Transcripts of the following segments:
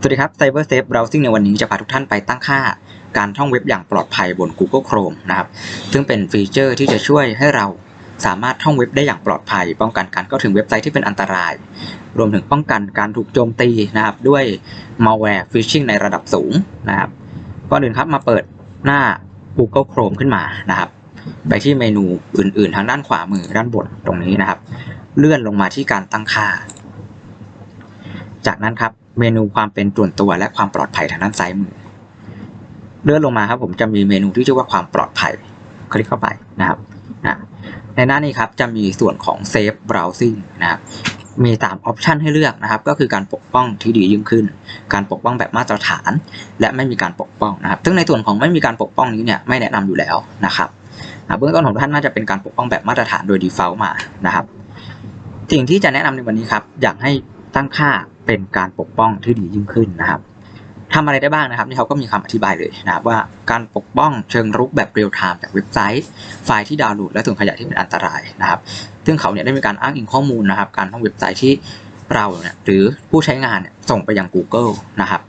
สวัสดีครับ Cyber Safe Browsing ในวันนี้จะพาทุกท่านไปตั้งค่าการท่องเว็บอย่างปลอดภัยบน Google Chrome นะครับ ซึ่งเป็นฟีเจอร์ที่จะช่วยให้เราสามารถท่องเว็บได้อย่างปลอดภัย ป้องกันการเข้าถึงเว็บไซต์ที่เป็นอันตราย รวมถึงป้องกันการถูกโจมตีนะครับ ด้วย malware phishing ในระดับสูงนะครับก่อนอื่นครับมาเปิดหน้า Google Chrome ขึ้นมานะครับ ไปที่เมนูอื่น ๆ ทางด้านขวามือด้านบนตรงนี้นะครับ เลื่อนลงมาที่การตั้งค่า จากนั้นครับ เมนูความเป็นส่วนตัวและความปลอดภัยทางด้านซ้ายมือ เลื่อนลงมาครับผมจะมีเมนูที่ชื่อว่าความปลอดภัย คลิกเข้าไปนะครับนะในหน้านี้ครับจะมีส่วนของ Safe Browsing นะครับมีตามออปชันให้เลือกนะครับ ก็คือการปกป้องที่ดียิ่งขึ้น การปกป้องแบบมาตรฐาน และไม่มีการปกป้องนะครับ ซึ่งในส่วนของไม่มีการปกป้องนี้เนี่ยไม่แนะนำอยู่แล้วนะครับเบื้องต้นของท่านน่าจะเป็นการปกป้องแบบมาตรฐานโดย default มานะครับ สิ่งที่จะแนะนำในวันนี้ครับ อยากให้ตั้งค่า เป็นการปกป้องที่ดียิ่งขึ้นนะครับทำอะไรได้บ้างนะครับนี่เขาก็มีคำอธิบายเลยนะครับว่าการปกป้องเชิงรุกแบบเรียลไทม์จากเว็บไซต์ ไฟล์ที่ดาวน์โหลดและส่วนขยายที่เป็นอันตรายนะครับ ซึ่งเขาเนี่ยได้มีการอ้างอิงข้อมูลนะครับ การท่องเว็บไซต์ที่เราเนี่ยหรือผู้ใช้งานเนี่ยส่งไปยัง Google นะครับ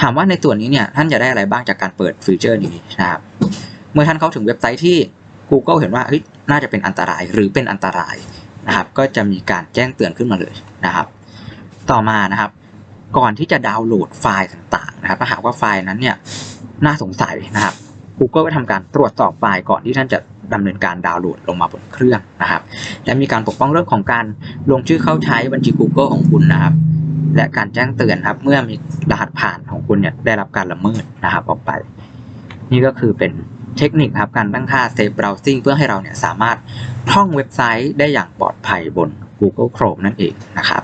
ถามว่าในส่วนนี้เนี่ยท่านจะได้อะไรบ้างจากการเปิดฟีเจอร์นี้นะครับ เมื่อท่านเข้าถึงเว็บไซต์ที่ Google เห็นว่าเฮ้ยน่าจะเป็นอันตรายหรือเป็นอันตรายนะครับ ก็จะมีการแจ้งเตือนขึ้นมาเลยนะครับ ต่อมานะครับ ก่อนที่จะดาวน์โหลดไฟล์ต่างๆนะครับถ้าหากว่าไฟล์นั้นเนี่ยน่าสงสัยนะครับ Google ก็ทำการตรวจสอบไฟล์ก่อนที่ท่านจะดำเนินการดาวน์โหลดลงมาบนเครื่องนะครับ และมีการปกป้องเรื่องของการลงชื่อเข้าใช้บัญชี Google ของคุณนะครับ และการแจ้งเตือนครับ เมื่อมีรหัสผ่านของคุณเนี่ยได้รับการละเมิดนะครับออกไป นี่ก็คือเป็นเทคนิคครับการตั้งค่า Safe Browsing เพื่อให้เราเนี่ยสามารถท่องเว็บไซต์ได้อย่างปลอดภัยบน Google Chrome นั่นเองนะครับ